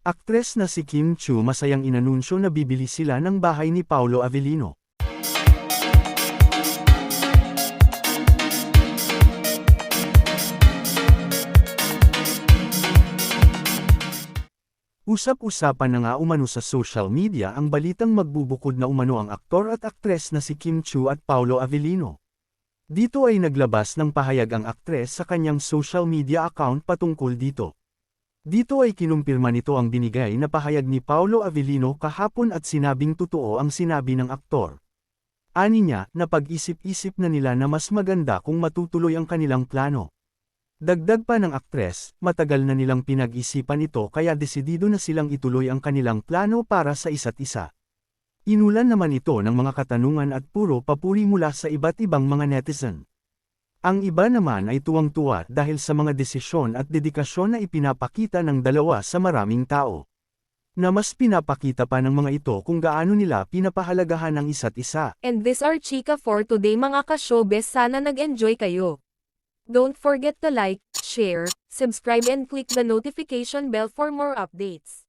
Aktres na si Kim Chu masayang inanunsyo na bibili sila ng bahay ni Paolo Avellino. Usap-usapan na nga umano sa social media ang balitang magbubukod na umano ang aktor at aktres na si Kim Chu at Paolo Avellino. Dito ay naglabas ng pahayag ang aktres sa kanyang social media account patungkol dito. Dito ay kinumpirma nito ang binigay na pahayag ni Paolo Avellino kahapon at sinabing totoo ang sinabi ng aktor. Ani niya, napag-isip-isip na nila na mas maganda kung matutuloy ang kanilang plano. Dagdag pa ng aktres, matagal na nilang pinag-isipan ito kaya desidido na silang ituloy ang kanilang plano para sa isa't isa. Inulan naman ito ng mga katanungan at puro papuri mula sa iba't ibang mga netizen. Ang iba naman ay tuwang-tuwa dahil sa mga desisyon at dedikasyon na ipinapakita ng dalawa sa maraming tao. Na mas pinapakita pa ng mga ito kung gaano nila pinapahalagahan ang isa't isa. And this are Chika for today mga ka-showbiz sana nag-enjoy kayo. Don't forget to like, share, subscribe and click the notification bell for more updates.